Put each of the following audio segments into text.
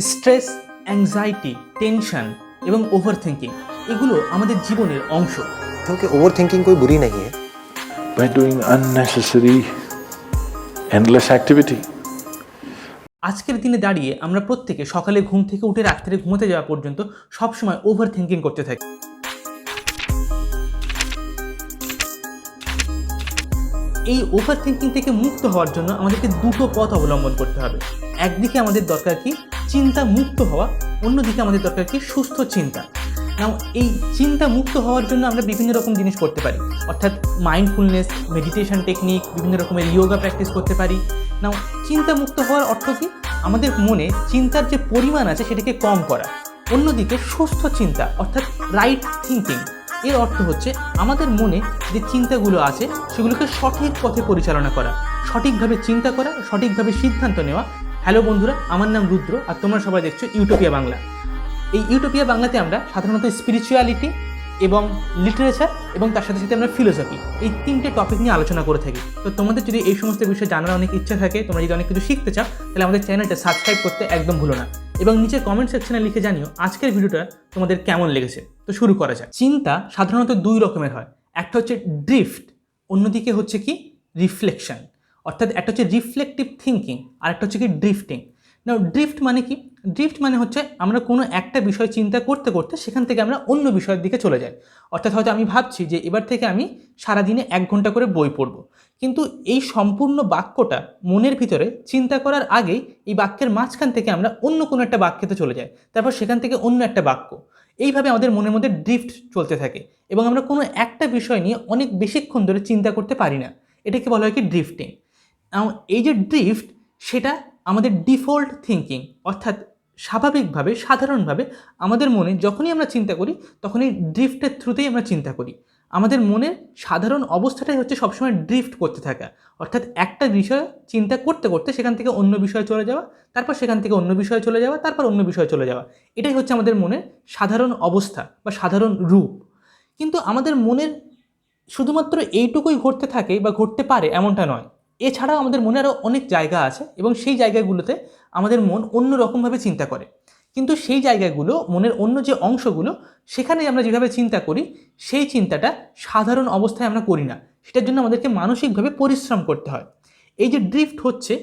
Stress anxiety tension এবং over thinking এগুলো আমাদের জীবনের অংশ क्योंकि ओवर थिंकिंग कोई बुरी नहीं है by doing unnecessary, endless activity. আজকের দিনে দাঁড়িয়ে আমরা প্রত্যেকে সকালে ঘুম থেকে উঠে রাত্রে ঘুমোতে যাওয়া পর্যন্ত সবসময় ওভার থিঙ্কিং করতে থাকি এই ওভার থিঙ্কিং থেকে মুক্ত হওয়ার জন্য আমাদেরকে দুটো পথ অবলম্বন করতে হবে। একদিকে আমাদের দরকার কি? চিন্তা মুক্ত হওয়া, অন্যদিকে আমাদের দরকার কি? সুস্থ চিন্তা। নাও এই চিন্তা মুক্ত হওয়ার জন্য আমরা বিভিন্ন রকম জিনিস করতে পারি। অর্থাৎ মাইন্ডফুলনেস মেডিটেশন টেকনিক বিভিন্ন রকমের ইয়োগা প্র্যাকটিস করতে পারি। নাও চিন্তা মুক্ত হওয়ার অর্থ কি? আমাদের মনে চিন্তার যে পরিমাণ আছে সেটাকে কম করা। অন্যদিকে সুস্থ চিন্তা, অর্থাৎ রাইট থিঙ্কিং এর অর্থ হচ্ছে আমাদের মনে যে চিন্তাগুলো আছে, সেগুলোকে সঠিক পথে পরিচালনা করা, সঠিকভাবে চিন্তা করা, সঠিকভাবে সিদ্ধান্ত নেওয়া। হ্যালো বন্ধুরা, আমার নাম রুদ্র আর তোমরা সবাই দেখছ ইউটোপিয়া বাংলা। এই ইউটোপিয়া বাংলাতে আমরা সাধারণত স্পিরিচুয়ালিটি এবং লিটারেচার এবং তার সাথে সাথে আমরা ফিলোসফি এই তিনটে টপিক নিয়ে আলোচনা করে থাকি। তো তোমাদের যদি এই সমস্ত বিষয়ে জানার অনেক ইচ্ছা থাকে, তোমরা যদি অনেক কিছু শিখতে চাও, তাহলে আমাদের চ্যানেলটা সাবস্ক্রাইব করতে একদম ভুলো না। এবং নিচে কমেন্ট সেকশনে লিখে জানিও আজকের ভিডিওটা তোমাদের কেমন লেগেছে। তো শুরু করা যাক। চিন্তা সাধারণত দুই রকমের হয়। একটা হচ্ছে ড্রিফট অন্যদিকে হচ্ছে কি? রিফ্লেকশন অর্থাৎ একটা হচ্ছে রিফ্লেকটিভ থিঙ্কিং আর একটা হচ্ছে কি ড্রিফটিং না ড্রিফট মানে কি? ড্রিফট মানে হচ্ছে আমরা কোনো একটা বিষয় চিন্তা করতে করতে সেখান থেকে আমরা অন্য বিষয়ের দিকে চলে যাই। অর্থাৎ হয়তো আমি ভাবছি যে এবার থেকে আমি সারাদিনে এক ঘণ্টা করে বই পড়ব। কিন্তু এই সম্পূর্ণ বাক্যটা মনের ভিতরে চিন্তা করার আগেই এই বাক্যের মাঝখান থেকে আমরা অন্য কোনো একটা বাক্যতে চলে যাই। তারপর সেখান থেকে অন্য একটা বাক্য। এইভাবে আমাদের মনের মধ্যে ড্রিফট চলতে থাকে এবং আমরা কোনো একটা বিষয় নিয়ে অনেক বেশিক্ষণ ধরে চিন্তা করতে পারি না। এটাকে বলা হয় কি ড্রিফটিং এই যে ড্রিফট সেটা আমাদের ডিফল্ট থিঙ্কিং অর্থাৎ স্বাভাবিকভাবে, সাধারণভাবে আমাদের মনে যখনই আমরা চিন্তা করি, তখনই ড্রিফটের থ্রুতেই আমরা চিন্তা করি। আমাদের মনের সাধারণ অবস্থাটাই হচ্ছে সবসময় ড্রিফট করতে থাকা। অর্থাৎ একটা বিষয় চিন্তা করতে করতে সেখান থেকে অন্য বিষয়ে চলে যাওয়া, তারপর সেখান থেকে অন্য বিষয়ে চলে যাওয়া, তারপর অন্য বিষয়ে চলে যাওয়া। এটাই হচ্ছে আমাদের মনের সাধারণ অবস্থা বা সাধারণ রূপ। কিন্তু আমাদের মনের শুধুমাত্র এইটুকুই ঘটতে থাকে বা ঘটতে পারে এমনটা নয়। এছাড়াও আমাদের মনে আরও অনেক জায়গা আছে এবং সেই জায়গাগুলোতে আমাদের মন অন্য রকমভাবে চিন্তা করে। কিন্তু সেই জায়গাগুলো, মনের অন্য যে অংশগুলো সেখানে আমরা যেভাবে চিন্তা করি, সেই চিন্তাটা সাধারণ অবস্থায় আমরা করি না। সেটার জন্য আমাদেরকে মানসিকভাবে পরিশ্রম করতে হয়। এই যে ড্রিফট হচ্ছে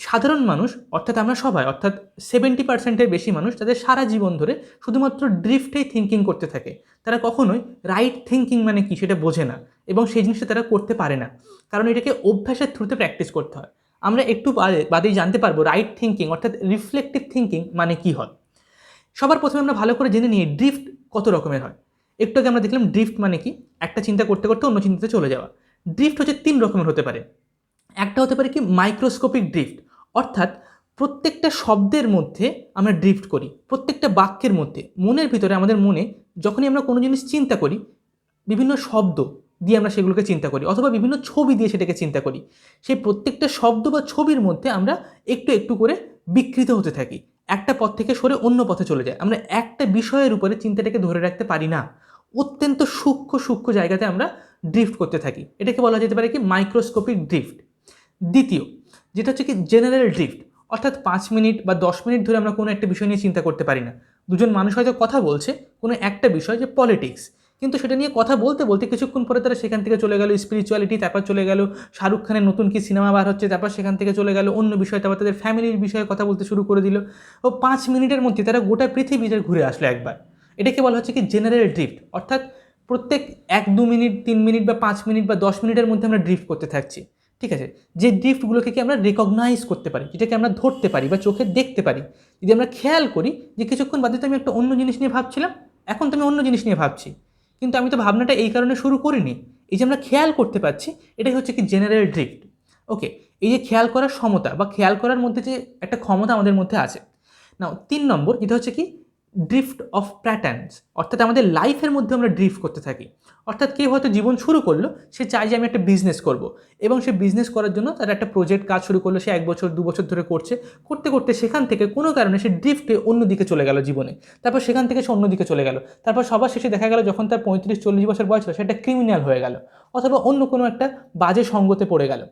সাধারণ মানুষ, অর্থাৎ আমরা সবাই, অর্থাৎ সেভেন্টি পার্সেন্টের বেশি মানুষ, তাদের সারা জীবন ধরে শুধুমাত্র ড্রিফটেই থিঙ্কিং করতে থাকে। তারা কখনোই রাইট থিঙ্কিং মানে কি সেটা বোঝে না এবং সেই জিনিসটা তারা করতে পারে না। কারণ এটাকে অভ্যাসের থ্রুতে প্র্যাকটিস করতে হয়। আমরা একটু বাদে, বাদেই জানতে পারব রাইট থিঙ্কিং অর্থাৎ রিফ্লেক্টিভ থিঙ্কিং মানে কি হয়। সবার প্রথমে আমরা ভালো করে জেনে নিই ড্রিফট কত রকমের হয়। একটু আগে আমরা দেখলাম ড্রিফট মানে কি? একটা চিন্তা করতে করতে অন্য চিন্তাতে চলে যাওয়া। ড্রিফট হচ্ছে তিন রকমের হতে পারে। একটা হতে পারে কি মাইক্রোস্কোপিক ড্রিফট অর্থাৎ প্রত্যেকটা শব্দের মধ্যে আমরা ড্রিফট করি, প্রত্যেকটা বাক্যের মধ্যে। মনের ভিতরে আমাদের মনে যখনই আমরা কোনো জিনিস চিন্তা করি, বিভিন্ন শব্দ দিয়ে আমরা সেগুলোকে চিন্তা করি অথবা বিভিন্ন ছবি দিয়ে সেটাকে চিন্তা করি, সেই প্রত্যেকটা শব্দ বা ছবির মধ্যে আমরা একটু একটু করে বিকৃত হতে থাকি। একটা পথ থেকে সরে অন্য পথে চলে যায়। আমরা একটা বিষয়ের উপরে চিন্তাটাকে ধরে রাখতে পারি না। অত্যন্ত সূক্ষ্ম সূক্ষ্ম জায়গাতে আমরা ড্রিফট করতে থাকি। এটাকে বলা যেতে পারে কি? মাইক্রোস্কোপিক ড্রিফট দ্বিতীয় যেটা হচ্ছে কি জেনারেল ড্রিফট অর্থাৎ পাঁচ মিনিট বা দশ মিনিট ধরে আমরা কোনো একটা বিষয় নিয়ে চিন্তা করতে পারি না। দুজন মানুষ হয়তো কথা বলছে, কোনো একটা বিষয় যে পলিটিক্স কিন্তু সেটা নিয়ে কথা বলতে বলতে কিছুক্ষণ পরে তারা সেখান থেকে চলে গেল স্পিরিচুয়ালিটি তারপর চলে গেল শাহরুখ খানের নতুন কি সিনেমা বার হচ্ছে, তারপর সেখান থেকে চলে গেল অন্য বিষয়, তারপর তাদের ফ্যামিলির বিষয়ে কথা বলতে শুরু করে দিল। ও পাঁচ মিনিটের মধ্যে তারা গোটা পৃথিবীতে ঘুরে আসলো একবার। এটাকে বলা হচ্ছে কি জেনারেল ড্রিফট অর্থাৎ প্রত্যেক এক দু মিনিট, তিন মিনিট বা পাঁচ মিনিট বা দশ মিনিটের মধ্যে আমরা ড্রিফট করতে থাকছি। ঠিক আছে? যে ড্রিফটগুলোকে কি আমরা রেকগনাইজ করতে পারি, যেটাকে আমরা ধরতে পারি বা চোখে দেখতে পারি। যদি আমরা খেয়াল করি যে কিছুক্ষণ বাদে তো আমি একটা অন্য জিনিস নিয়ে ভাবছিলাম, এখন তো আমি অন্য জিনিস নিয়ে ভাবছি। কিন্তু আমি তো ভাবনাটা এই কারণে শুরু করিনি। এই যে আমরা খেয়াল করতে পারছি, এটাই হচ্ছে কি জেনারেল ড্রিফট ওকে এই যে খেয়াল করার সমতা বা খেয়াল করার মধ্যে যে একটা ক্ষমতা আমাদের মধ্যে আছে। না তিন নম্বর যেটা হচ্ছে কি ড্রিফট অফ প্যাটার্নস অর্থাৎ আমাদের লাইফের মধ্যে আমরা ড্রিফট করতে থাকি। অর্থাৎ কেউ হয়তো জীবন শুরু করল, সে চায় যে আমি একটা বিজনেস করব এবং সে বিজনেস করার জন্য তার একটা প্রজেক্ট কাজ শুরু করল, সে এক বছর, দু বছর ধরে করছে। করতে করতে সেখান থেকে কোনো কারণে সে ড্রিফটে অন্যদিকে চলে গেল জীবনে। তারপর সেখান থেকে সে অন্যদিকে চলে গেল। তারপর সবার শেষে দেখা গেল যখন তার পঁয়ত্রিশ, চল্লিশ বছর বয়স ছিল সে একটা ক্রিমিনাল হয়ে গেল অথবা অন্য কোনো একটা বাজে সঙ্গতে পড়ে গেল।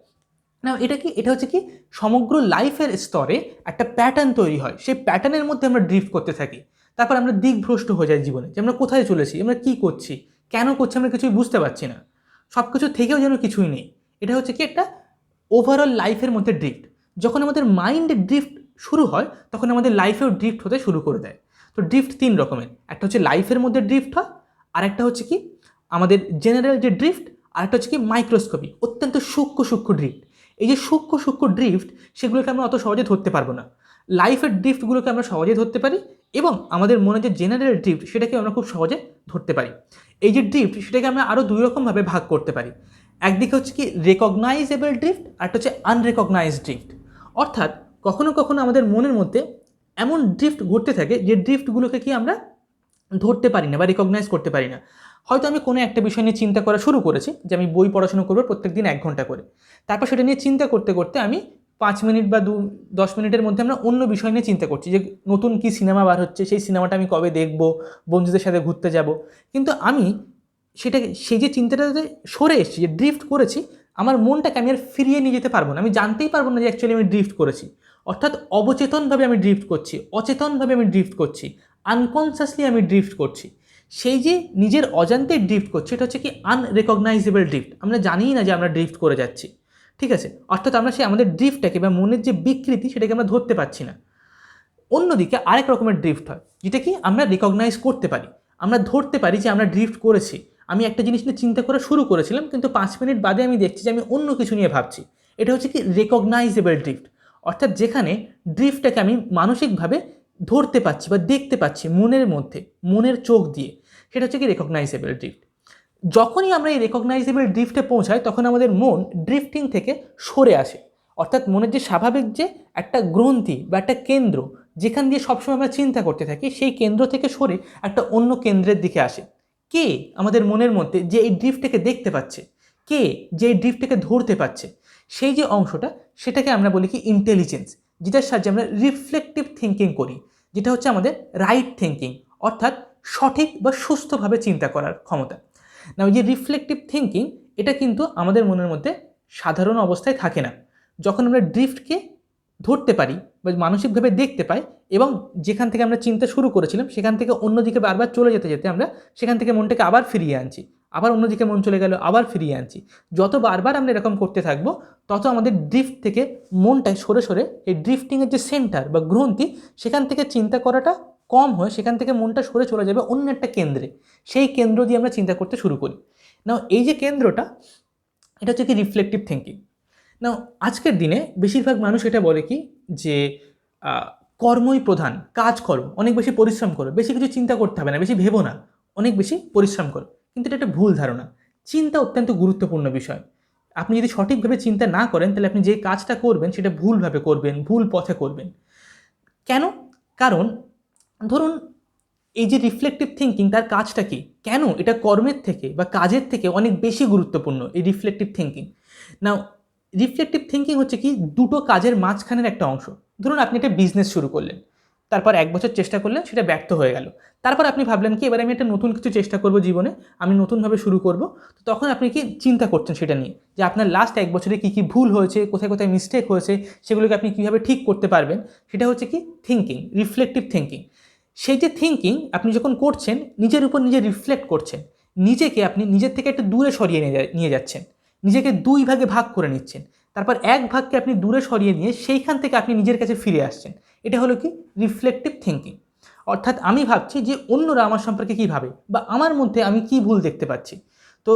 না এটা কি, এটা হচ্ছে কি, সমগ্র লাইফের স্তরে একটা প্যাটার্ন তৈরি হয়। সেই প্যাটার্নের মধ্যে আমরা ড্রিফট করতে থাকি। তারপর আমরা দিকভ্রষ্ট হয়ে যাই জীবনে যে আমরা কোথায় চলেছি, আমরা কী করছি, কেন করছি আমরা কিছুই বুঝতে পারছি না। সব কিছু থেকেও যেন কিছুই নেই। এটা হচ্ছে কি একটা ওভারঅল লাইফের মধ্যে ড্রিফট যখন আমাদের মাইন্ডে ড্রিফট শুরু হয়, তখন আমাদের লাইফেও ড্রিফট হতে শুরু করে দেয়। তো ড্রিফট তিন রকমের। একটা হচ্ছে লাইফের মধ্যে ড্রিফট হয়, আর একটা হচ্ছে কি আমাদের জেনারেল যে ড্রিফট আর একটা হচ্ছে কি মাইক্রোস্কোপি অত্যন্ত সূক্ষ্ম সূক্ষ্ম ড্রিফট এই যে সূক্ষ্ম সূক্ষ্ম ড্রিফট সেগুলোকে আমরা অত সহজে ধরতে পারব না। লাইফের ড্রিফটগুলোকে আমরা সহজে ধরতে পারি এবং আমাদের মনে যে জেনারেল ড্রিফট সেটাকে আমরা খুব সহজে ধরতে পারি। এই যে ড্রিফট সেটাকে আমরা আরও দুই রকমভাবে ভাগ করতে পারি। একদিকে হচ্ছে কি রেকগনাইজেবল ড্রিফট আর একটা হচ্ছে আনরেকগনাইজ ড্রিফট অর্থাৎ কখনো কখনো আমাদের মনের মধ্যে এমন ড্রিফট ঘটতে থাকে যে ড্রিফটগুলোকে কি আমরা ধরতে পারি না বা রেকগনাইজ করতে পারি না। হয়তো আমি কোনো একটা বিষয় নিয়ে চিন্তা করা শুরু করেছি যে আমি বই পড়াশোনা করব প্রত্যেক দিন এক ঘণ্টা করে। তারপর সেটা নিয়ে চিন্তা করতে করতে আমি পাঁচ মিনিট বা দু, দশ মিনিটের মধ্যে আমরা অন্য বিষয় নিয়ে চিন্তা করছি যে নতুন কি সিনেমা বার হচ্ছে, সেই সিনেমাটা আমি কবে দেখব, বন্ধুদের সাথে ঘুরতে যাব। কিন্তু আমি সেটা সেই যে চিন্তাটাতে সরে এসেছি, যে ড্রিফট করেছি, আমার মনটাকে আমি আর ফিরিয়ে নিয়ে যেতে পারব না। আমি জানতেই পারব না যে অ্যাকচুয়ালি আমি ড্রিফট করেছি। অর্থাৎ অবচেতনভাবে আমি ড্রিফট করছি, অচেতনভাবে আমি ড্রিফট করছি আনকনসিয়াসলি আমি ড্রিফট করছি। সেই যে নিজের অজান্তে ড্রিফট করছি এটা হচ্ছে কি আনরেকগনাইজেবল ড্রিফট আমরা জানিই না যে আমরা ড্রিফট করে যাচ্ছি। ঠিক আছে? অর্থাৎ আমরা সেই আমাদের ড্রিফটটাকে বা মনের যে বিকৃতি সেটাকে আমরা ধরতে পারছি না। অন্যদিকে আরেক রকমের ড্রিফট হয়, যেটা কি আমরা রিকগনাইজ করতে পারি। আমরা ধরতে পারি যে আমরা ড্রিফট করেছি। আমি একটা জিনিস নিয়ে চিন্তা করা শুরু করেছিলাম, কিন্তু পাঁচ মিনিট বাদে আমি দেখছি যে আমি অন্য কিছু নিয়ে ভাবছি। এটা হচ্ছে কি রেকগনাইজেবল ড্রিফট অর্থাৎ যেখানে ড্রিফটটাকে আমি মানসিকভাবে ধরতে পাচ্ছি বা দেখতে পাচ্ছি মনের মধ্যে, মনের চোখ দিয়ে, সেটা হচ্ছে কি রেকগনাইজেবল ড্রিফট যখনই আমরা এই রেকগনাইজেবল ড্রিফটে পৌঁছাই, তখন আমাদের মন ড্রিফটিং থেকে সরে আসে। অর্থাৎ মনের যে স্বাভাবিক যে একটা গ্রন্থি বা একটা কেন্দ্র, যেখান দিয়ে সবসময় আমরা চিন্তা করতে থাকি, সেই কেন্দ্র থেকে সরে একটা অন্য কেন্দ্রের দিকে আসে। কে আমাদের মনের মধ্যে যে এই ড্রিফটটাকে দেখতে পাচ্ছে? কে যে এই ড্রিফটটাকে ধরতে পাচ্ছে সেই যে অংশটা, সেটাকে আমরা বলি কি ইন্টেলিজেন্স যেটার সাহায্যে আমরা রিফ্লেকটিভ থিঙ্কিং করি, যেটা হচ্ছে আমাদের রাইট থিঙ্কিং অর্থাৎ সঠিক বা সুস্থভাবে চিন্তা করার ক্ষমতা। না ওই যে রিফ্লেকটিভ থিঙ্কিং এটা কিন্তু আমাদের মনের মধ্যে সাধারণ অবস্থায় থাকে না। যখন আমরা ড্রিফটকে ধরতে পারি বা মানসিকভাবে দেখতে পাই এবং যেখান থেকে আমরা চিন্তা শুরু করেছিলাম, সেখান থেকে অন্যদিকে বারবার চলে যেতে যেতে আমরা সেখান থেকে মনটাকে আবার ফিরিয়ে আনছি, আবার অন্যদিকে মন চলে গেল, আবার ফিরিয়ে আনছি। যত বারবার আমরা এরকম করতে থাকব, তত আমাদের ড্রিফট থেকে মনটা সরে সরে এই ড্রিফটিংয়ের যে সেন্টার বা গ্রন্থি, সেখান থেকে চিন্তা করাটা কম হয় সেখান থেকে মনটা সরে চলে যাবে অন্য একটা কেন্দ্রে। সেই কেন্দ্র দিয়ে আমরা চিন্তা করতে শুরু করি। না এই যে কেন্দ্রটা, এটা হচ্ছে কি রিফ্লেকটিভ থিঙ্কিং না আজকের দিনে বেশিরভাগ মানুষ এটা বলে কি যে কর্মই প্রধান, কাজ করো, অনেক বেশি পরিশ্রম করো, বেশি কিছু চিন্তা করতে হবে না, বেশি ভেবো না, অনেক বেশি পরিশ্রম করো। কিন্তু এটা একটা ভুল ধারণা। চিন্তা অত্যন্ত গুরুত্বপূর্ণ বিষয়। আপনি যদি সঠিকভাবে চিন্তা না করেন, তাহলে আপনি যে কাজটা করবেন, সেটা ভুলভাবে করবেন, ভুল পথে করবেন। কেন? কারণ ধরুন এই যে রিফ্লেকটিভ থিঙ্কিং তার কাজটা কি? কেন? এটা কর্মের থেকে বা কাজের থেকে অনেক বেশি গুরুত্বপূর্ণ এই রিফ্লেকটিভ থিঙ্কিং না রিফ্লেকটিভ থিঙ্কিং হচ্ছে কি দুটো কাজের মাঝখানের একটা অংশ। ধরুন আপনি একটা বিজনেস শুরু করলেন, তারপর এক বছর চেষ্টা করলেন, সেটা ব্যর্থ হয়ে গেল। তারপর আপনি ভাবলেন কি, এবার আমি একটা নতুন কিছু চেষ্টা করব জীবনে, আমি নতুনভাবে শুরু করব। তো তখন আপনি কি চিন্তা করছেন সেটা নিয়ে? যে আপনার লাস্ট এক বছরে কী কী ভুল হয়েছে, কোথায় কোথায় মিস্টেক হয়েছে, সেগুলোকে আপনি কীভাবে ঠিক করতে পারবেন? সেটা হচ্ছে কি থিঙ্কিং রিফ্লেকটিভ থিঙ্কিং সেই যে থিঙ্কিং আপনি যখন করছেন, নিজের উপর নিজে রিফ্লেক্ট করছেন, নিজেকে আপনি নিজের থেকে একটু দূরে সরিয়ে নিয়ে যাচ্ছেন, নিজেকে দুই ভাগে ভাগ করে নিচ্ছেন, তারপর এক ভাগকে আপনি দূরে সরিয়ে নিয়ে সেইখান থেকে আপনি নিজের কাছে ফিরে আসছেন, এটা হলো কি? রিফ্লেকটিভ থিঙ্কিং অর্থাৎ আমি ভাবছি যে অন্যরা আমার সম্পর্কে কী ভাবে, বা আমার মধ্যে আমি কি ভুল দেখতে পাচ্ছি। তো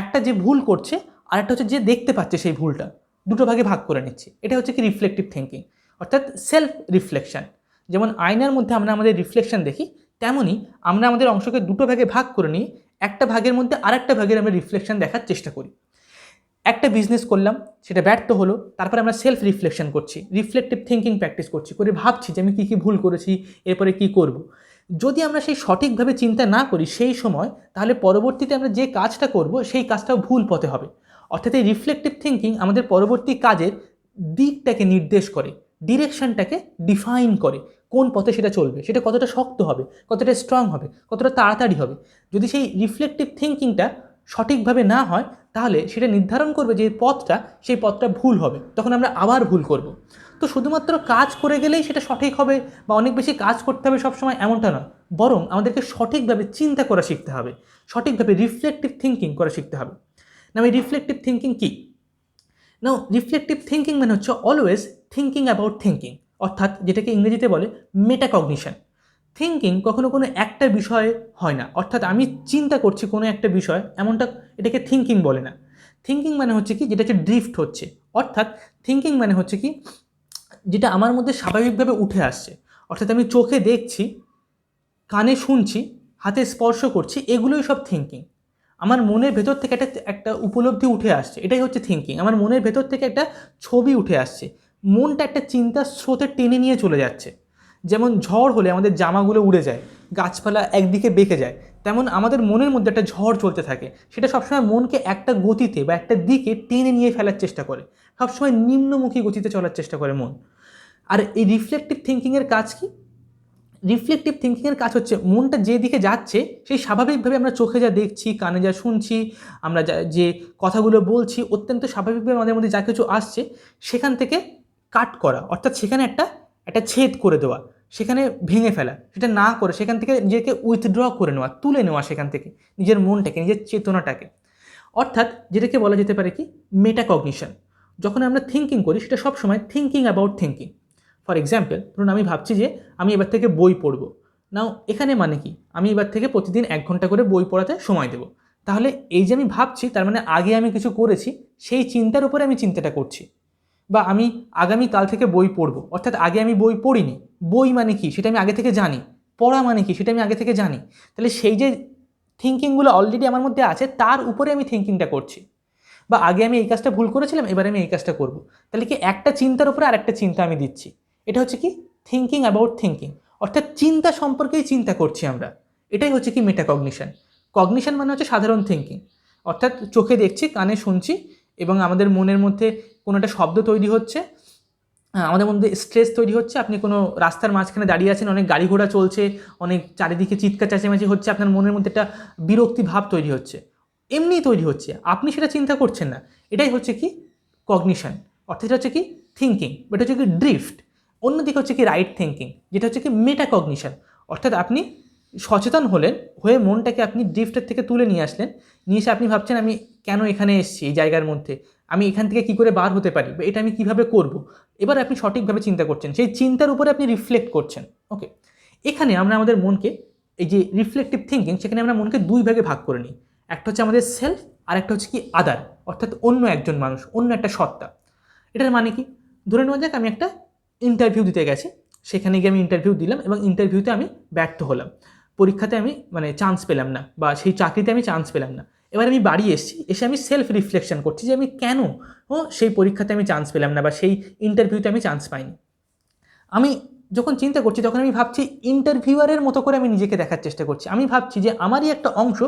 একটা যে ভুল করছে আর একটা হচ্ছে যে দেখতে পাচ্ছে সেই ভুলটা, দুটো ভাগে ভাগ করে নিচ্ছে, এটা হচ্ছে কি রিফ্লেকটিভ থিঙ্কিং অর্থাৎ সেলফ রিফ্লেকশন যেমন আয়নার মধ্যে আমরা আমাদের রিফ্লেকশন দেখি তেমনই আমরা আমাদের অংশকে দুটো ভাগে ভাগ করে নিয়ে একটা ভাগের মধ্যে আর একটা ভাগের আমরা রিফ্লেকশন দেখার চেষ্টা করি একটা বিজনেস করলাম, সেটা ব্যর্থ হলো, তারপরে আমরা সেলফ রিফ্লেকশন করছি রিফ্লেকটিভ থিঙ্কিং প্র্যাকটিস করছি, করে ভাবছি যে আমি কী কী ভুল করেছি, এরপরে কী করব। যদি আমরা সেই সঠিকভাবে চিন্তা না করি সেই সময়, তাহলে পরবর্তীতে আমরা যে কাজটা করব, সেই কাজটাও ভুল পথে হবে অর্থাৎ এই রিফ্লেকটিভ থিঙ্কিং আমাদের পরবর্তী কাজের দিকটাকে নির্দেশ করে ডিরেকশনটাকে ডিফাইন করে কোন পথে সেটা চলবে? সেটা কতটা শক্ত হবে? কতটা স্ট্রং হবে? কতটা তাড়াতাড়ি হবে? যদি সেই রিফ্লেকটিভ থিঙ্কিংটা সঠিকভাবে না হয়, তাহলে সেটা নির্ধারণ করবে যে পথটা, সেই পথটা ভুল হবে। তখন আমরা আবার ভুল করব। তো শুধুমাত্র কাজ করে গেলেই সেটা সঠিক হবে বা অনেক বেশি কাজ করতে হবে সবসময় এমনটা নয়। বরং আমাদেরকে সঠিকভাবে চিন্তা করা শিখতে হবে। সঠিকভাবে রিফ্লেকটিভ থিঙ্কিং করা শিখতে হবে। না এই রিফ্লেকটিভ থিঙ্কিং কী? নাও রিফ্লেকটিভ থিঙ্কিং মানে হচ্ছে অলওয়েজ থিঙ্কিং অ্যাবাউট থিঙ্কিং অর্থাৎ যেটাকে ইংরেজিতে বলে মেটাকগনিশন থিঙ্কিং কখনো কোনো একটা বিষয়ে হয় না। অর্থাৎ আমি চিন্তা করছি কোনো একটা বিষয়, এমনটা এটাকে থিঙ্কিং বলে না। থিঙ্কিং মানে হচ্ছে কি, যেটা হচ্ছে ড্রিফট হচ্ছে। অর্থাৎ থিঙ্কিং মানে হচ্ছে কি, যেটা আমার মধ্যে স্বাভাবিকভাবে উঠে আসছে। অর্থাৎ আমি চোখে দেখছি, কানে শুনছি, হাতে স্পর্শ করছি, এগুলোই সব থিঙ্কিং আমার মনের ভেতর থেকে একটা একটা উপলব্ধি উঠে আসছে। এটাই হচ্ছে থিঙ্কিং আমার মনের ভেতর থেকে একটা ছবি উঠে আসছে। মনটা একটা চিন্তার স্রোতে টেনে নিয়ে চলে যাচ্ছে। যেমন ঝড় হলে আমাদের জামাগুলো উড়ে যায়, গাছপালা একদিকে বেঁকে যায়, তেমন আমাদের মনের মধ্যে একটা ঝড় চলতে থাকে। সেটা সবসময় মনকে একটা গতিতে বা একটা দিকে টেনে নিয়ে ফেলার চেষ্টা করে। সবসময় নিম্নমুখী গতিতে চলার চেষ্টা করে মন। আর এই রিফ্লেকটিভ থিঙ্কিংয়ের কাজ কি? রিফ্লেকটিভ থিঙ্কিংয়ের কাজ হচ্ছে মনটা যে দিকে যাচ্ছে, সেই স্বাভাবিকভাবে আমরা চোখে যা দেখছি, কানে যা শুনছি, আমরা যা, যে কথাগুলো বলছি, অত্যন্ত স্বাভাবিকভাবে আমাদের মধ্যে যা কিছু আসছে, সেখান থেকে কাট করা, অর্থাৎ সেখানে একটা একটা ছেদ করে দেওয়া, সেখানে ভেঙে ফেলা, সেটা না করে সেখান থেকে নিজেকে উইথড্র করে নেওয়া, তুলে নেওয়া সেখান থেকে, নিজের মনটাকে, নিজের চেতনাটাকে। অর্থাৎ যেটাকে বলা যেতে পারে কি? মেটাকগনিশন যখন আমরা থিঙ্কিং করি, সেটা সবসময় thinking about thinking for example ধরুন আমি ভাবছি যে আমি এবার থেকে বই পড়ব। নাও এখানে মানে কি? আমি এবার থেকে প্রতিদিন এক ঘণ্টা করে বই পড়াতে সময় দেবো। তাহলে এই যে আমি ভাবছি, তার মানে আগে আমি কিছু করেছি, সেই চিন্তার উপরে আমি চিন্তাটা করছি। বা আমি আগামী কাল থেকে বই পড়ব। অর্থাৎ আগে আমি বই পড়িনি। বই মানে কি? সেটা আমি আগে থেকে জানি। পড়া মানে কি? সেটা আমি আগে থেকে জানি। তাহলে সেই যে থিঙ্কিংগুলো অলরেডি আমার মধ্যে আছে, তার উপরে আমি থিঙ্কিংটা করছি। বা আগে আমি এই কাজটা ভুল করেছিলাম, এবার আমি এই কাজটা করব। তাহলে কি একটা চিন্তার উপরে আর একটা চিন্তা আমি দিচ্ছি? এটা হচ্ছে কি? থিঙ্কিং অ্যাবাউট থিঙ্কিং অর্থাৎ চিন্তা সম্পর্কেই চিন্তা করছি আমরা। এটাই হচ্ছে কি মেটাকগনিশন কগনিশন মানে হচ্ছে সাধারণ থিঙ্কিং অর্থাৎ চোখে দেখছি, কানে শুনছি এবং আমাদের মনের মধ্যে কোনো একটা শব্দ তৈরি হচ্ছে আমাদের মধ্যে স্ট্রেস তৈরি হচ্ছে, আপনি কোনো রাস্তার মাঝখানে দাঁড়িয়ে আছেন, অনেক গাড়ি ঘোড়া চলছে, অনেক চারিদিকে চিৎকার, চেঁচামেচি হচ্ছে, আপনার মনের মধ্যে একটা বিরক্তি ভাব তৈরি হচ্ছে এমনিই তৈরি হচ্ছে, আপনি সেটা চিন্তা করছেন না, এটাই হচ্ছে কি কগনিশন অর্থাৎ এটা হচ্ছে কি থিঙ্কিং এটা হচ্ছে কি ড্রিফট অন্যদিকে হচ্ছে কি রাইট থিঙ্কিং যেটা হচ্ছে কি মেটা মেটাকগনিশন অর্থাৎ আপনি সচেতন হলেন, হয়ে মনটাকে আপনি ড্রিফটের থেকে তুলে নিয়ে আসলেন। নিয়ে এসে আপনি ভাবছেন, আমি কেন এখানে এসেছি এই জায়গার মধ্যে? আমি এখান থেকে কি করে বার হতে পারি? এটা আমি কীভাবে করব? এবার আপনি সঠিকভাবে চিন্তা করছেন। সেই চিন্তার উপরে আপনি রিফ্লেক্ট করছেন। ওকে এখানে আমরা আমাদের মনকে, এই যে রিফ্লেকটিভ থিঙ্কিং সেখানে আমরা মনকে দুই ভাগে ভাগ করে নিই। একটা হচ্ছে আমাদের সেলফ আর একটা হচ্ছে কি আদার অর্থাৎ অন্য একজন মানুষ, অন্য একটা সত্তা। এটার মানে কি? ধরে নেওয়া যাক, আমি একটা ইন্টারভিউ দিতে গেছি। সেখানে গিয়ে আমি ইন্টারভিউ দিলাম এবং ইন্টারভিউতে আমি ব্যর্থ হলাম। পরীক্ষাতে আমি মানে চান্স পেলাম না বা সেই চাকরিতে আমি চান্স পেলাম না। এবার আমি বাড়ি এসেছি, এসে আমি সেলফ রিফ্লেকশন করছি যে আমি কেন, ও সেই পরীক্ষাতে আমি চান্স পেলাম না বা সেই ইন্টারভিউতে আমি চান্স পাইনি। আমি যখন চিন্তা করছি, তখন আমি ভাবছি ইন্টারভিউয়ারের মতো করে আমি নিজেকে দেখার চেষ্টা করছি। আমি ভাবছি যে আমারই একটা অংশ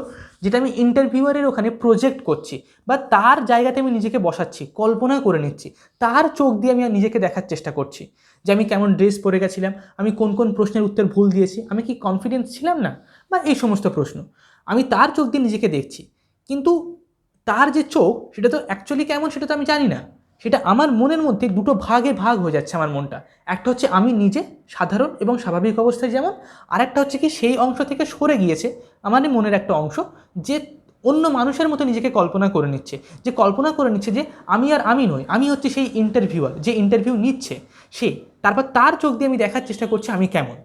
যেটা আমি ইন্টারভিউয়ারের ওখানে প্রজেক্ট করছি বা তার জায়গাতে আমি নিজেকে বসাচ্ছি, কল্পনা করে নিচ্ছি, তার চোখ দিয়ে আমি নিজেকে দেখার চেষ্টা করছি। যে আমি কেমন ড্রেস পরে গেছিলাম, আমি কোন কোন প্রশ্নের উত্তর ভুল দিয়েছি, আমি কি কনফিডেন্স ছিলাম না? বা এই সমস্ত প্রশ্ন। আমি তার চোখ দিয়ে নিজেকে দেখছি। কিন্তু তার যে চোখ, সেটা তো অ্যাকচুয়ালি কেমন সেটা তো আমি জানি না। সেটা আমার মনের মধ্যে দুটো ভাগে ভাগ হয়ে যাচ্ছে আমার মনটা। একটা হচ্ছে আমি নিজে সাধারণ এবং স্বাভাবিক অবস্থায় যেমন, আর একটা হচ্ছে কি সেই অংশ থেকে সরে গিয়েছে আমার মনের একটা অংশ যে অন্য মানুষের মতো নিজেকে কল্পনা করে নিচ্ছে। যে কল্পনা করে নিচ্ছে যে আমি আর আমি নই, আমি হচ্ছে সেই ইন্টারভিউয়ার যে ইন্টারভিউ নিচ্ছে। সে, তারপর তার চোখ দিয়ে আমি দেখার চেষ্টা করছি আমি কেমন।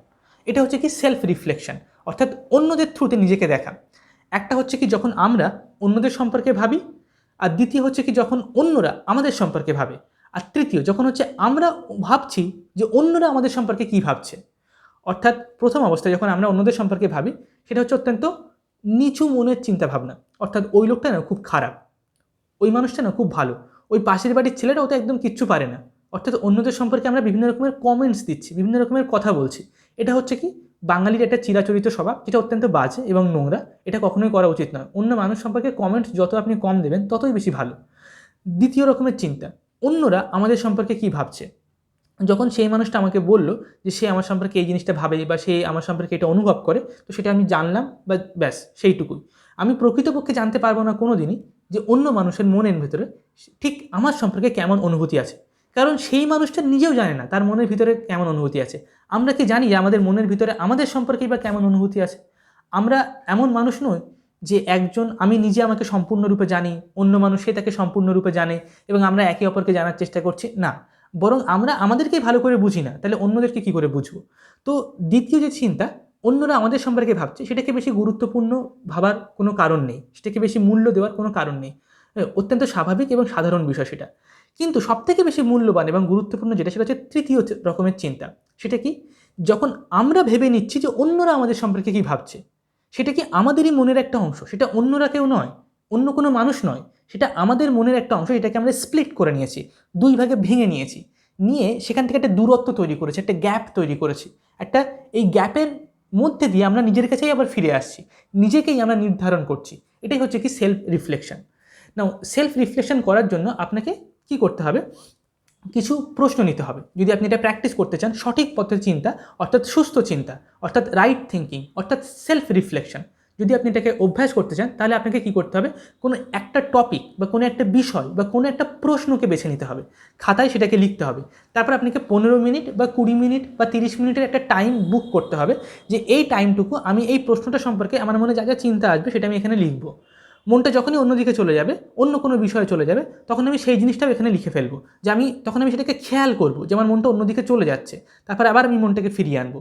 এটা হচ্ছে কি সেলফ রিফ্লেকশন অর্থাৎ অন্যদের থ্রুতে নিজেকে দেখা। একটা হচ্ছে কি যখন আমরা অন্যদের সম্পর্কে ভাবি, আর দ্বিতীয় হচ্ছে কি যখন অন্যরা আমাদের সম্পর্কে ভাবে। আর তৃতীয়, যখন হচ্ছে আমরা ভাবছি যে অন্যরা আমাদের সম্পর্কে কী ভাবছে। অর্থাৎ প্রথম অবস্থায় যখন আমরা অন্যদের সম্পর্কে ভাবি, সেটা হচ্ছে অত্যন্ত নিচু মনের চিন্তাভাবনা। অর্থাৎ ওই লোকটা না খুব খারাপ, ওই মানুষটা না খুব ভালো, ওই পাশের বাড়ির ছেলেটা ও তো একদম কিচ্ছু পারে না। অর্থাৎ অন্যদের সম্পর্কে আমরা বিভিন্ন রকমের কমেন্টস দিচ্ছি, বিভিন্ন রকমের কথা বলছি। এটা হচ্ছে কি? বাঙালির একটা চিরাচরিত স্বভাব, যেটা অত্যন্ত বাজে এবং নোংরা। এটা কখনোই করা উচিত নয়। অন্য মানুষ সম্পর্কে কমেন্টস যত আপনি কম দেবেন, ততই বেশি ভালো। দ্বিতীয় রকমের চিন্তা, অন্যরা আমাদের সম্পর্কে কি ভাবছে? যখন সেই মানুষটা আমাকে বলল যে সে আমার সম্পর্কে এই জিনিসটা ভাবে বা সে আমার সম্পর্কে এটা অনুভব করে, তো সেটা আমি জানলাম বা ব্যাস, সেইটুকুই। আমি প্রকৃতপক্ষে জানতে পারব না কোনো দিনই যে অন্য মানুষের মনের ভিতরে ঠিক আমার সম্পর্কে কেমন অনুভূতি আছে। কারণ সেই মানুষটা নিজেও জানে না, তার মনের ভিতরে কেমন অনুভূতি আছে। আমরা কি জানি যে আমাদের মনের ভিতরে আমাদের সম্পর্কেই বা কেমন অনুভূতি আছে? আমরা এমন মানুষ নই যে একজন, আমি নিজে আমাকে সম্পূর্ণরূপে জানি, অন্য মানুষ সে তাকে সম্পূর্ণরূপে জানে এবং আমরা একে অপরকে জানার চেষ্টা করছি। না, বরং আমরা আমাদেরকেই ভালো করে বুঝি না, তাহলে অন্যদেরকে কী করে বুঝব? তো দ্বিতীয় যে চিন্তা, অন্যরা আমাদের সম্পর্কে ভাবছে, সেটাকে বেশি গুরুত্বপূর্ণ ভাবার কোনো কারণ নেই, সেটাকে বেশি মূল্য দেওয়ার কোনো কারণ নেই। অত্যন্ত স্বাভাবিক এবং সাধারণ বিষয় সেটা। কিন্তু সবথেকে বেশি মূল্যবান এবং গুরুত্বপূর্ণ যেটা সেটা হচ্ছে তৃতীয় রকমের চিন্তা। সেটা কি? যখন আমরা ভেবে নিচ্ছি যে অন্যরা আমাদের সম্পর্কে কী ভাবছে, সেটা কি আমাদেরই মনের একটা অংশ? সেটা অন্যরা কেউ নয়, অন্য কোনো মানুষ নয়, সেটা আমাদের মনের একটা অংশ এটাকে আমরা স্প্লিট করে নিয়েছি, দুই ভাগে ভেঙে নিয়েছি। নিয়ে সেখান থেকে একটা দূরত্ব তৈরি করেছে, একটা গ্যাপ তৈরি করেছি। একটা এই গ্যাপের মধ্যে দিয়ে আমরা নিজের কাছেই আবার ফিরে আসছি, নিজেকেই আমরা নির্ধারণ করছি। এটাই হচ্ছে কি self reflection now self reflection করার জন্য আপনাকে কি করতে হবে? কিছু প্রশ্ন নিতে হবে। যদি আপনি এটা প্র্যাকটিস করতে চান, সঠিক পথের চিন্তা, অর্থাৎ সুস্থ চিন্তা, অর্থাৎ রাইট থিঙ্কিং অর্থাৎ সেলফ রিফ্লেকশন যদি আপনি এটাকে অভ্যাস করতে চান, তাহলে আপনাকে কি করতে হবে? কোনো একটা টপিক বা কোনো একটা বিষয় বা কোনো একটা প্রশ্নকে বেছে নিতে হবে। খাতায় সেটাকে লিখতে হবে। তারপর আপনাকে পনেরো মিনিট বা কুড়ি মিনিট বা তিরিশ মিনিটের একটা টাইম বুক করতে হবে, যে এই টাইমটুকু আমি এই প্রশ্নটা সম্পর্কে আমার মনে যা যা চিন্তা আসবে সেটা আমি এখানে লিখব। মনটা যখনই অন্যদিকে চলে যাবে, অন্য কোনো বিষয়ে চলে যাবে, তখন আমি সেই জিনিসটাও এখানে লিখে ফেলব। যে আমি, তখন আমি সেটাকে খেয়াল করব যে আমার মনটা অন্যদিকে চলে যাচ্ছে। তারপর আবার আমি মনটাকে ফিরিয়ে আনব।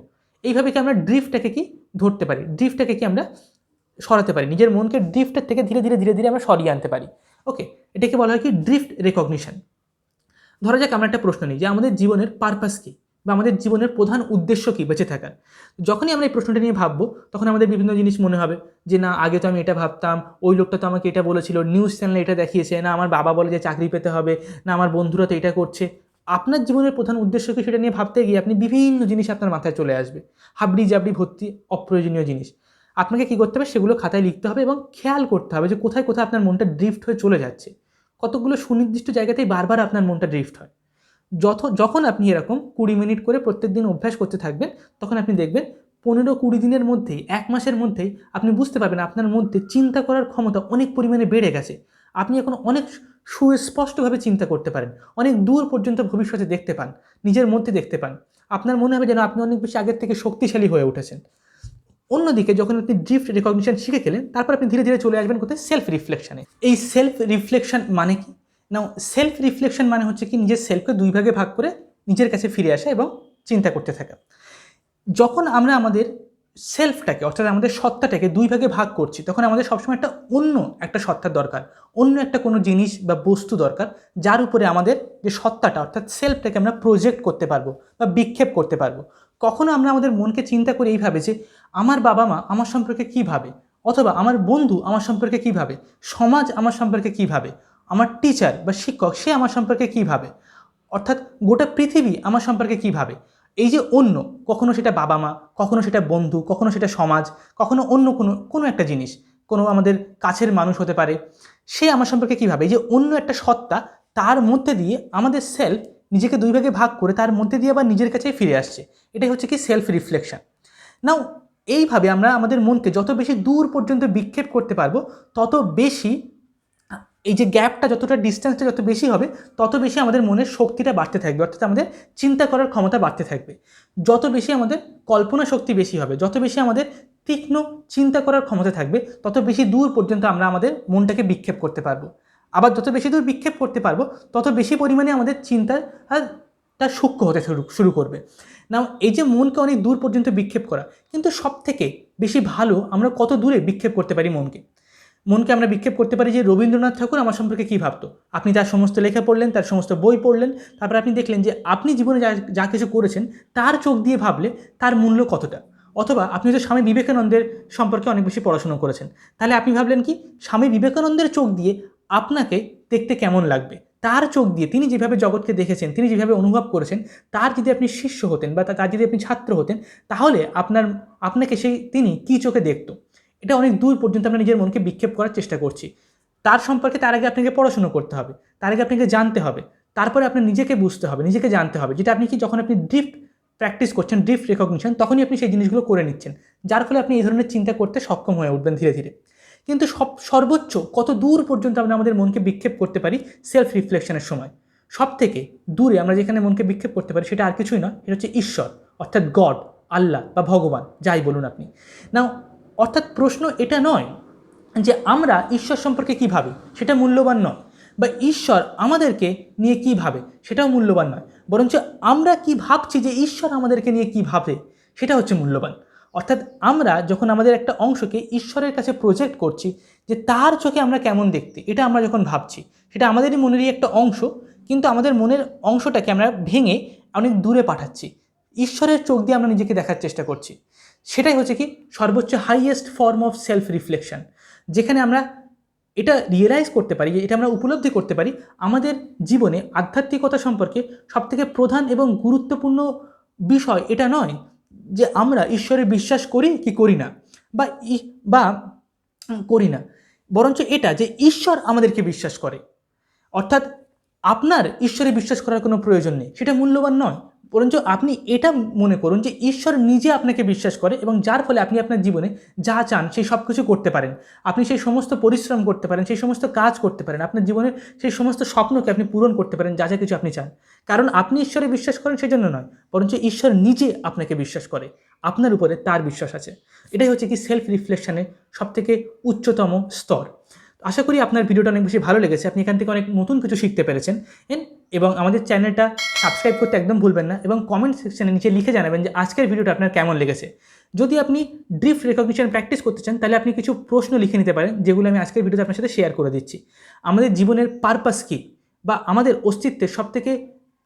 এইভাবে কি আমরা ড্রিফটটাকে কি ধরতে পারি? ড্রিফটাকে কি আমরা সরাতে পারি? নিজের মনকে ড্রিফটের থেকে ধীরে ধীরে ধীরে ধীরে আমরা সরিয়ে আনতে পারি। ওকে এটাকে বলা হয় কি ড্রিফট রেকগনিশন ধরা যাক আমরা একটা প্রশ্ন নিই যে আমাদের জীবনের পারপাস কী? বা আমাদের জীবনের প্রধান উদ্দেশ্য কী বেঁচে থাকার? যখনই আমরা এই প্রশ্নটা নিয়ে ভাববো, তখন আমাদের বিভিন্ন জিনিস মনে হবে যে, না, আগে তো আমি এটা ভাবতাম, ওই লোকটা তো আমাকে এটা বলেছিল, নিউজ চ্যানেলে এটা দেখিয়েছে, না, আমার বাবা বলে যে চাকরি পেতে হবে, না, আমার বন্ধুরা তো এটা করছে। আপনার জীবনের প্রধান উদ্দেশ্য কি সেটা নিয়ে ভাবতে গিয়ে আপনি বিভিন্ন জিনিস আপনার মাথায় চলে আসবে। হাবড়ি জাবড়ি ভর্তি অপ্রয়োজনীয় জিনিস। আপনাকে কী করতে হবে? সেগুলো খাতায় লিখতে হবে এবং খেয়াল করতে হবে যে কোথায় কোথায় আপনার মনটা ড্রিফট হয়ে চলে যাচ্ছে। কতগুলো সুনির্দিষ্ট জায়গাতেই বারবার আপনার মনটা ড্রিফট হয়। যত যখন আপনি এরকম কুড়ি মিনিট করে প্রত্যেক দিন অভ্যাস করতে থাকবেন, তখন আপনি দেখবেন পনেরো কুড়ি দিনের মধ্যেই, এক মাসের মধ্যেই আপনি বুঝতে পারবেন আপনার মধ্যে চিন্তা করার ক্ষমতা অনেক পরিমাণে বেড়ে গেছে। আপনি এখন অনেক সুস্পষ্টভাবে চিন্তা করতে পারেন, অনেক দূর পর্যন্ত ভবিষ্যতে দেখতে পান, নিজের মধ্যে দেখতে পান। আপনার মনে হবে যেন আপনি অনেক বেশি আগের থেকে শক্তিশালী হয়ে উঠেছেন। অন্যদিকে যখন আপনি ড্রিফট রেকগনিশন শিখে গেলেন, তারপর আপনি ধীরে ধীরে চলে আসবেন কোথায়? সেলফ রিফ্লেকশানে এই সেলফ রিফ্লেকশন মানে কি? না সেলফ রিফ্লেকশন মানে হচ্ছে কি নিজের সেলফকে দুই ভাগে ভাগ করে নিজের কাছে ফিরে আসা এবং চিন্তা করতে থাকা। যখন আমরা আমাদের সেলফটাকে অর্থাৎ আমাদের সত্তাটাকে দুই ভাগে ভাগ করছি, তখন আমাদের সবসময় একটা অন্য একটা সত্তার দরকার, অন্য একটা কোনো জিনিস বা বস্তু দরকার, যার উপরে আমাদের যে সত্তাটা, অর্থাৎ সেলফটাকে আমরা প্রজেক্ট করতে পারব বা বিক্ষেপ করতে পারব। কখনো আমরা আমাদের মনকে চিন্তা করে এইভাবে যে, আমার বাবা মা আমার সম্পর্কে কী ভাবে? অথবা, আমার বন্ধু আমার সম্পর্কে কী ভাবে? সমাজ আমার সম্পর্কে কী ভাবে? আমার টিচার বা শিক্ষক, সে আমার সম্পর্কে কী ভাবে? অর্থাৎ গোটা পৃথিবী আমার সম্পর্কে কী ভাবে? এই যে অন্য, কখনো সেটা বাবা মা, কখনো সেটা বন্ধু, কখনো সেটা সমাজ, কখনো অন্য কোনো কোনো একটা জিনিস, কোনো আমাদের কাছের মানুষ হতে পারে, সে আমার সম্পর্কে কী ভাবে? এই যে অন্য একটা সত্তা, তার মধ্যে দিয়ে আমাদের সেলফ নিজেকে দুই ভাগে ভাগ করে, তার মধ্যে দিয়ে আবার নিজের কাছেই ফিরে আসছে। এটাই হচ্ছে কি সেলফ রিফ্লেকশন নাও এইভাবে আমরা আমাদের মনকে যত বেশি দূর পর্যন্ত বিক্ষেপ করতে পারব, তত বেশি এই যে গ্যাপটা যতটা ডিস্টেন্সটা যত বেশি হবে, তত বেশি আমাদের মনের শক্তিটা বাড়তে থাকবে, অর্থাৎ আমাদের চিন্তা করার ক্ষমতা বাড়তে থাকবে। যত বেশি আমাদের কল্পনা শক্তি বেশি হবে, যত বেশি আমাদের তীক্ষ্ণ চিন্তা করার ক্ষমতা থাকবে, তত বেশি দূর পর্যন্ত আমরা আমাদের মনটাকে বিক্ষেপ করতে পারব। আবার যত বেশি দূর বিক্ষেপ করতে পারব, তত বেশি পরিমাণে আমাদের চিন্তার তা সূক্ষ্ম হতে শুরু শুরু করবে। না এই যে মনকে অনেক দূর পর্যন্ত বিক্ষেপ করা, কিন্তু সব থেকে বেশি ভালো আমরা কত দূরে বিক্ষেপ করতে পারি মনকে? মনকে আমরা বিক্ষেপ করতে পারি যে রবীন্দ্রনাথ ঠাকুর আমার সম্পর্কে কী ভাবতো? আপনি তার সমস্ত লেখা পড়লেন, তার সমস্ত বই পড়লেন, তারপর আপনি দেখলেন যে আপনি জীবনে যা যা কিছু করেছেন, তার চোখ দিয়ে ভাবলে তার মূল্য কতটা? অথবা আপনি হয়তো স্বামী বিবেকানন্দের সম্পর্কে অনেক বেশি পড়াশুনো করেছেন। তাহলে আপনি ভাবলেন কি, স্বামী বিবেকানন্দের চোখ দিয়ে আপনাকে দেখতে কেমন লাগবে? তার চোখ দিয়ে তিনি যেভাবে জগৎকে দেখেছেন, তিনি যেভাবে অনুভব করেছেন, তার যদি আপনি শিষ্য হতেন বা তার যদি আপনি ছাত্র হতেন, তাহলে আপনার, আপনাকে সেই, তিনি কী চোখে দেখতো? এটা অনেক দূর পর্যন্ত আমরা নিজের মনকে বিক্ষেপ করার চেষ্টা করছি। তার সম্পর্কে তার আগে আপনাকে পড়াশুনো করতে হবে, তার আগে আপনাকে জানতে হবে, তারপরে আপনার নিজেকে বুঝতে হবে, নিজেকে জানতে হবে। যেটা আপনি কি যখন আপনি ড্রিফট প্র্যাকটিস করছেন ড্রিফট রেকগনিশন তখনই আপনি সেই জিনিসগুলো করে নিচ্ছেন, যার ফলে আপনি এই ধরনের চিন্তা করতে সক্ষম হয়ে উঠবেন ধীরে ধীরে। কিন্তু সব, সর্বোচ্চ কত দূর পর্যন্ত আমরা আমাদের মনকে বিক্ষেপ করতে পারি? সেলফ রিফ্লেকশনের সময়। সব থেকে দূরে আমরা যেখানে মনকে বিক্ষেপ করতে পারি সেটা আর কিছুই নয়, এটা হচ্ছে ঈশ্বর, অর্থাৎ গড আল্লাহ বা ভগবান, যাই বলুন আপনি। না অর্থাৎ প্রশ্ন এটা নয় যে আমরা ঈশ্বর সম্পর্কে কী ভাবি, সেটা মূল্যবান নয় বা ঈশ্বর আমাদেরকে নিয়ে কী ভাবে, সেটাও মূল্যবান নয়। বরঞ্চ আমরা কি ভাবছি যে ঈশ্বর আমাদেরকে নিয়ে কী ভাবে, সেটা হচ্ছে মূল্যবান। অর্থাৎ আমরা যখন আমাদের একটা অংশকে ঈশ্বরের কাছে প্রজেক্ট করছি যে তার চোখে আমরা কেমন দেখতে, এটা আমরা যখন ভাবছি, সেটা আমাদেরই মনেরই একটা অংশ, কিন্তু আমাদের মনের অংশটাকে আমরা ভেঙে অনেক দূরে পাঠাচ্ছি। ঈশ্বরের চোখ দিয়ে আমরা নিজেকে দেখার চেষ্টা করছি। সেটাই হচ্ছে কি সর্বোচ্চ highest form of self reflection যেখানে আমরা এটা রিয়েলাইজ করতে পারি, এটা আমরা উপলব্ধি করতে পারি আমাদের জীবনে আধ্যাত্মিকতা সম্পর্কে সবথেকে প্রধান এবং গুরুত্বপূর্ণ বিষয় এটা নয় যে আমরা ঈশ্বরে বিশ্বাস করি কি করি না বা বা করি না। বরঞ্চ এটা যে ঈশ্বর আমাদেরকে বিশ্বাস করে। অর্থাৎ আপনার ঈশ্বরে বিশ্বাস করার কোনো প্রয়োজন নেই, সেটা মূল্যবান নয়। বরঞ্চ আপনি এটা মনে করুন যে ঈশ্বর নিজে আপনাকে বিশ্বাস করে এবং যার ফলে আপনি আপনার জীবনে যা চান সেই সব কিছু করতে পারেন। আপনি সেই সমস্ত পরিশ্রম করতে পারেন, সেই সমস্ত কাজ করতে পারেন, আপনার জীবনের সেই সমস্ত স্বপ্নকে আপনি পূরণ করতে পারেন, যা যা কিছু আপনি চান। কারণ আপনি ঈশ্বরে বিশ্বাস করেন সেজন্য নয়, বরঞ্চ ঈশ্বর নিজে আপনাকে বিশ্বাস করে, আপনার উপরে তার বিশ্বাস আছে। এটাই হচ্ছে কি সেলফ রিফ্লেকশনের সবথেকে উচ্চতম স্তর। আশা করি আপনার ভিডিওটা অনেক বেশি ভালো লেগেছে। আপনি এখান থেকে অনেক নতুন কিছু শিখতে পেরেছেন। এবং আমাদের চ্যানেলটা সাবস্ক্রাইব করতে একদম ভুলবেন না এবং কমেন্ট সেকশনে নিচে লিখে জানাবেন যে আজকের ভিডিওটা আপনার কেমন লেগেছে। যদি আপনি ড্রিফট রেকগনিশন প্র্যাকটিস করতে চান, তাহলে আপনি কিছু প্রশ্ন লিখে নিতে পারেন, যেগুলো আমি আজকের ভিডিওতে আপনার সাথে শেয়ার করে দিচ্ছি। আমাদের জীবনের পারপাস কী? বা আমাদের অস্তিত্বের সবথেকে,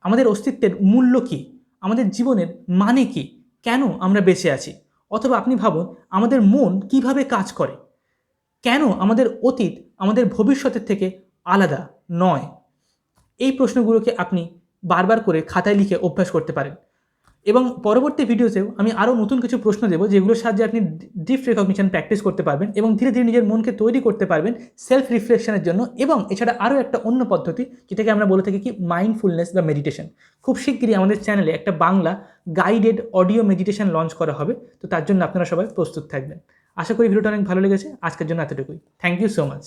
আমাদের অস্তিত্বের মূল্য কী? আমাদের জীবনের মানে কি? কেন আমরা বেঁচে আছি? অথবা আপনি ভাবুন, আমাদের মন কীভাবে কাজ করে? কেন আমাদের অতীত আমাদের ভবিষ্যতের থেকে আলাদা নয়? এই প্রশ্নগুলোকে আপনি বারবার করে খাতায় লিখে অভ্যাস করতে পারেন। এবং পরবর্তী ভিডিওতেও আমি আরও নতুন কিছু প্রশ্ন দেবো যেগুলোর সাহায্যে আপনি ডিপ রেকগনিশন প্র্যাকটিস করতে পারবেন এবং ধীরে ধীরে নিজের মনকে তৈরি করতে পারবেন সেলফ রিফ্লেকশনের জন্য এবং এছাড়া আরও একটা অন্য পদ্ধতি যেটাকে আমরা বলে থাকি কি মাইন্ডফুলনেস বা মেডিটেশন। খুব শিগগিরই আমাদের চ্যানেলে একটা Bangla guided audio meditation launch করা হবে। তো তার জন্য আপনারা সবাই প্রস্তুত থাকবেন। আশা করি ভিডিওটা অনেক ভালো লেগেছে। আজকের জন্য এতটুকুই। Thank you so much